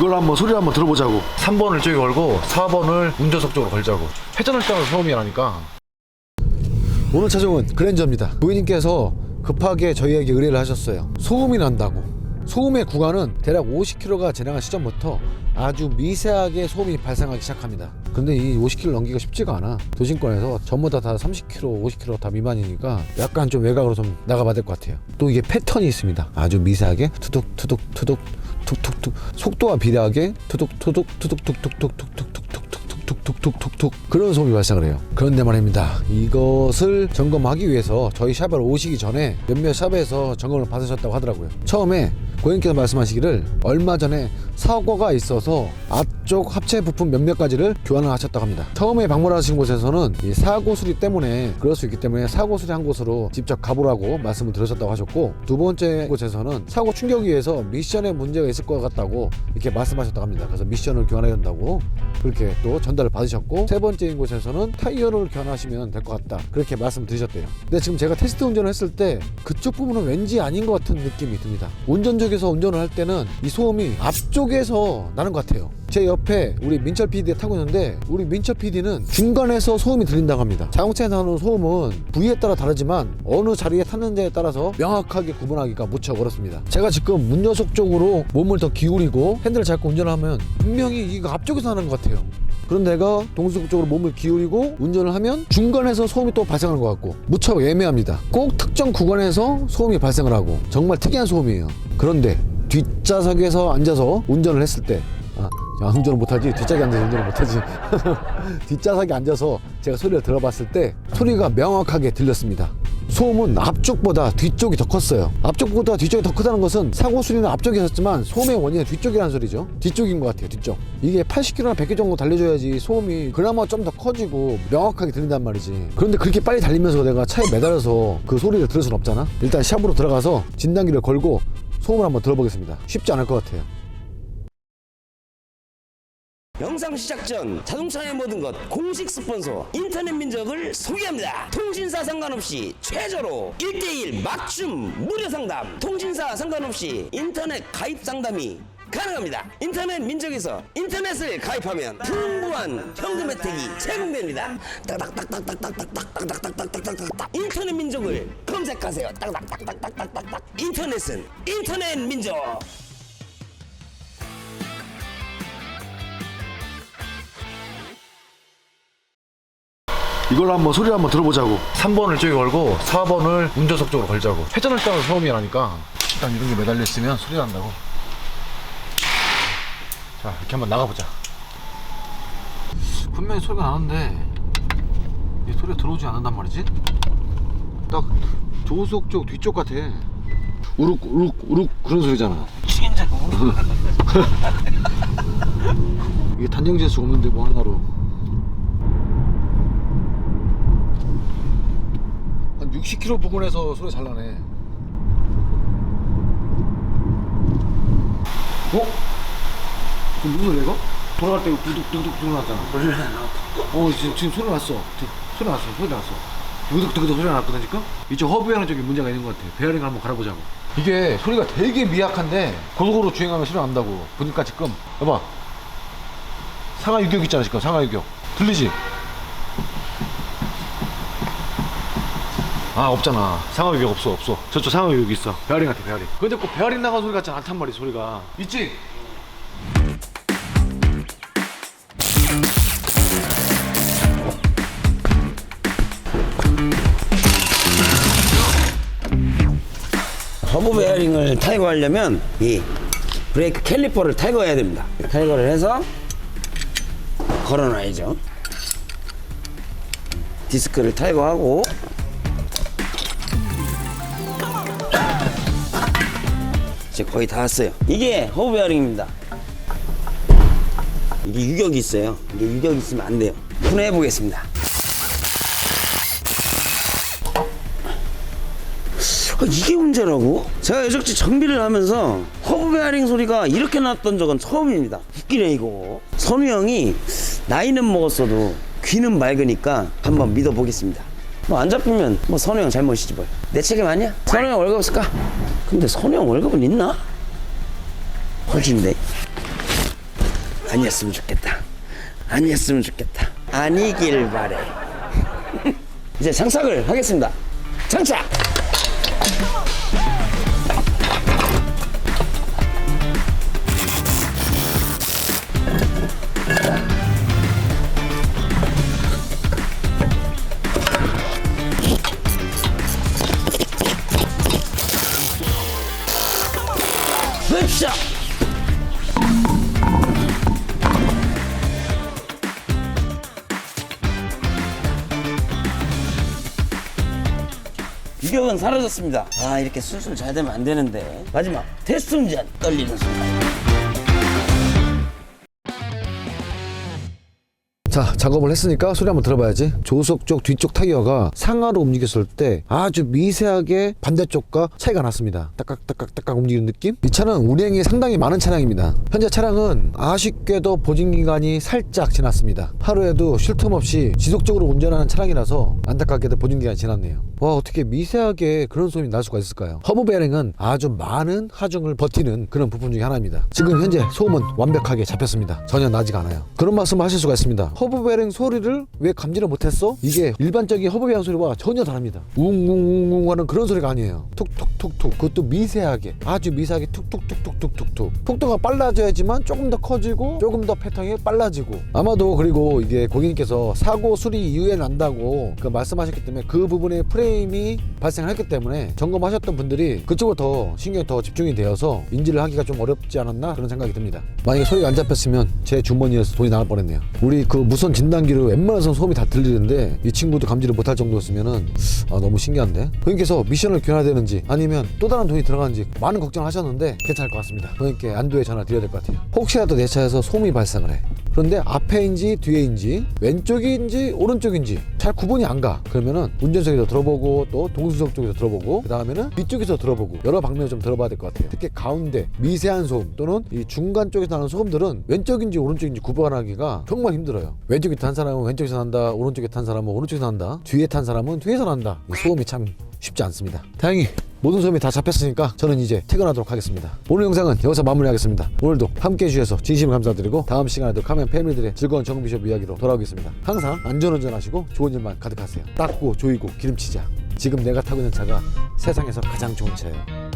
이걸로 한번 소리를 한번 들어보자고. 3번을 저기 걸고 4번을 운전석 쪽으로 걸자고. 회전을 따라 소음이 나니까. 오늘 차종은 그랜저입니다. 부인님께서 급하게 저희에게 의뢰를 하셨어요. 소음이 난다고. 소음의 구간은 대략 50km가 지나간 시점부터 아주 미세하게 소음이 발생하기 시작합니다. 근데 이 50km 넘기가 쉽지가 않아. 도심권에서 전부 다 다 30km 50km 다 미만이니까 약간 좀 외곽으로 좀 나가봐야 될 것 같아요. 또 이게 패턴이 있습니다. 아주 미세하게 투둑 투둑 투둑 툭툭툭 속도와 비례하게 투둑 투둑 투둑 툭툭 툭툭 툭툭 툭툭 툭툭툭툭 그런 소음이 발생을 해요. 그런데 말입니다. 이것을 점검하기 위해서 저희 샵에 오시기 전에 몇몇 샵에서 점검을 받으셨다고 하더라고요. 처음에 고객님께서 말씀하시기를 얼마 전에 사고가 있어서 앞쪽 합체 부품 몇몇 가지를 교환을 하셨다고 합니다. 처음에 방문하신 곳에서는 이 사고 수리 때문에 그럴 수 있기 때문에 사고 수리한 곳으로 직접 가보라고 말씀을 들으셨다고 하셨고 두 번째 곳에서는 사고 충격에 의해서 미션에 문제가 있을 것 같다고 이렇게 말씀하셨다고 합니다. 그래서 미션을 교환해야 된다고 그렇게 또 전달을 받으셨고 세 번째인 곳에서는 타이어를 교환하시면 될 것 같다 그렇게 말씀 드리셨대요. 근데 지금 제가 테스트 운전을 했을 때 그쪽 부분은 왠지 아닌 것 같은 느낌이 듭니다. 운전석에서 운전을 할 때는 이 소음이 앞쪽 에서 나는 것 같아요. 제 옆에 우리 민철 PD가 타고 있는데 우리 민철 PD는 중간에서 소음이 들린다고 합니다. 자동차에서 나는 소음은 부위에 따라 다르지만 어느 자리에 탔는지에 따라서 명확하게 구분하기가 무척 어렵습니다. 제가 지금 문 녀석 쪽으로 몸을 더 기울이고 핸들을 잡고 운전을 하면 분명히 이거 앞쪽에서 나는 것 같아요. 그런 내가 동수석 쪽으로 몸을 기울이고 운전을 하면 중간에서 소음이 또 발생하는 것 같고 무척 애매합니다. 꼭 특정 구간에서 소음이 발생을 하고 정말 특이한 소음이에요. 그런데 뒷좌석에서 앉아서 운전을 했을 때 아, 야, 운전을 못하지? 뒷좌석에 앉아서 운전을 못하지? 뒷좌석에 앉아서 제가 소리를 들어봤을 때 소리가 명확하게 들렸습니다. 소음은 앞쪽보다 뒤쪽이 더 컸어요. 앞쪽보다 뒤쪽이 더 크다는 것은 사고 수리는 앞쪽에 있었지만 소음의 원인은 뒤쪽이라는 소리죠. 뒤쪽인 것 같아요 뒤쪽. 이게 80km나 100km 정도 달려줘야지 소음이 그나마 좀 더 커지고 명확하게 들린단 말이지. 그런데 그렇게 빨리 달리면서 내가 차에 매달려서 그 소리를 들을 순 없잖아. 일단 샵으로 들어가서 진단기를 걸고 소음을 한번 들어보겠습니다. 쉽지 않을 것 같아요. 영상 시작 전 자동차의 모든 것 공식 스폰서 인터넷 민족을 소개합니다. 통신사 상관없이 최저로 1대1 맞춤 무료 상담. 통신사 상관없이 인터넷 가입 상담이 가능합니다. 인터넷 민족에서 인터넷을 가입하면 풍부한 현금 혜택이 제공됩니다. 딱딱딱딱딱딱딱딱딱딱딱딱딱딱 인터넷 민족을 검색하세요. 딱딱딱딱딱딱딱 인터넷은 인터넷 민족. 이걸로 한번 소리를 한번 들어보자고 3번을 저기 걸고 4번을 운전석 쪽으로 걸자고 회전을 따라 소음이 나니까 일단 이런 게 매달려 있으면 소리 난다고 자 이렇게 한번 나가보자. 분명히 소리가 나는데 이 소리가 들어오지 않는단 말이지? 딱 조수석 쪽 뒤쪽 같아. 우룩 우룩 우룩 그런 소리잖아. 이게 단정지을 수가 없는데 뭐 하나로 한 60km 부근에서 소리 잘 나네. 어? 그 무슨 이거? 돌아갈 때 두둑두둑 두둑 났잖아. 어 지금, 지금 소리 났어. 드- 소리 났어 소리 났어. 두둑두둑 소리 가 났거든 지금? 이쪽 허브에는 저기 문제가 있는 것 같아. 베어링을 한번 갈아보자고. 이게 소리가 되게 미약한데 고속으로 주행하면 소리 난다고. 보니까 지금 여봐. 상하 유격 있잖아 지금. 상하 유격. 들리지? 아 없잖아. 상하 유격 없어 없어. 저쪽 상하 유격 있어. 베어링 같아 베어링. 근데 꼭 베어링 나간 소리 같지 않단 말이야 소리가. 있지? 허브 베어링을 탈거하려면 이 브레이크 캘리퍼를 탈거해야 됩니다. 탈거를 해서 걸어놔야죠. 디스크를 탈거하고 이제 거의 다 왔어요. 이게 허브 베어링입니다. 이게 유격이 있어요. 이게 유격이 있으면 안 돼요. 분해해 보겠습니다. 아, 이게 문제라고? 제가 여적지 정비를 하면서 허브 베어링 소리가 이렇게 났던 적은 처음입니다. 웃기네 이거. 선우 형이 나이는 먹었어도 귀는 맑으니까 한번 믿어보겠습니다. 뭐 안 잡히면 뭐 선우 형 잘못이지 뭘. 내 책임 아니야? 선우 형 월급 쓸까? 근데 선우 형 월급은 있나? 퍼진데. 아니었으면 좋겠다. 아니었으면 좋겠다. 아니길 바래. 이제 장착을 하겠습니다. 장착! 유격은 사라졌습니다. 아 이렇게 술술 잘 되면 안 되는데. 마지막 테스트 운전 떨리는 순간. 자 작업을 했으니까 소리 한번 들어봐야지. 조속 쪽 뒤쪽 타이어가 상하로 움직였을 때 아주 미세하게 반대쪽과 차이가 났습니다. 딱딱딱딱딱 움직이는 느낌? 이 차는 운행이 상당히 많은 차량입니다. 현재 차량은 아쉽게도 보증기간이 살짝 지났습니다. 하루에도 쉴 틈 없이 지속적으로 운전하는 차량이라서 안타깝게도 보증기간이 지났네요. 와 어떻게 미세하게 그런 소음이 날 수가 있을까요? 허브 베어링은 아주 많은 하중을 버티는 그런 부품 중에 하나입니다. 지금 현재 소음은 완벽하게 잡혔습니다. 전혀 나지 않아요. 그런 말씀을 하실 수가 있습니다. 허브 베어링 소리를 왜 감지를 못했어? 이게 일반적인 허브 베어링 소리와 전혀 다릅니다. 웅웅웅웅 하는 그런 소리가 아니에요. 툭툭툭툭. 그것도 미세하게. 아주 미세하게 툭툭툭툭툭툭툭. 속도가 빨라져야지만 조금 더 커지고 조금 더 패턴이 빨라지고. 아마도 그리고 이게 고객님께서 사고 수리 이후에 난다고 그 말씀하셨기 때문에 그 부분에 프레임이 발생했기 때문에 점검하셨던 분들이 그쪽으로 더 신경이 더 집중이 되어서 인지를 하기가 좀 어렵지 않았나 그런 생각이 듭니다. 만약에 소리가 안 잡혔으면 제 주머니에서 돈이 나갈 뻔했네요. 우리 그 무선 진단기로 웬만해서 소음이 다 들리는데 이 친구도 감지를 못할 정도였으면은 아, 너무 신기한데? 고객님께서 미션을 교환되는지 아니면 또 다른 돈이 들어가는지 많은 걱정을 하셨는데 괜찮을 것 같습니다. 고객님께 안도의 전화 드려야 될 것 같아요. 혹시라도 내 차에서 소음이 발생을 해 그런데 앞에인지 뒤에인지 왼쪽인지 오른쪽인지 잘 구분이 안 가. 그러면은 운전석에서 들어보고 또 동수석 쪽에서 들어보고 그 다음에는 뒤쪽에서 들어보고 여러 방면을 좀 들어봐야 될 것 같아요. 특히 가운데 미세한 소음 또는 이 중간 쪽에서 나는 소음들은 왼쪽인지 오른쪽인지 구분하기가 정말 힘들어요. 왼쪽에 탄 사람은 왼쪽에서 난다 오른쪽에 탄 사람은 오른쪽에서 난다 뒤에 탄 사람은 뒤에서 난다. 이 소음이 참 쉽지 않습니다. 다행히 모든 소음이 다 잡혔으니까 저는 이제 퇴근하도록 하겠습니다. 오늘 영상은 여기서 마무리하겠습니다. 오늘도 함께 해주셔서 진심으로 감사드리고 다음 시간에도 카멘 패밀리들의 즐거운 정비숍 이야기로 돌아오겠습니다. 항상 안전운전 하시고 좋은 일만 가득하세요. 닦고 조이고 기름치자. 지금 내가 타고 있는 차가 세상에서 가장 좋은 차예요.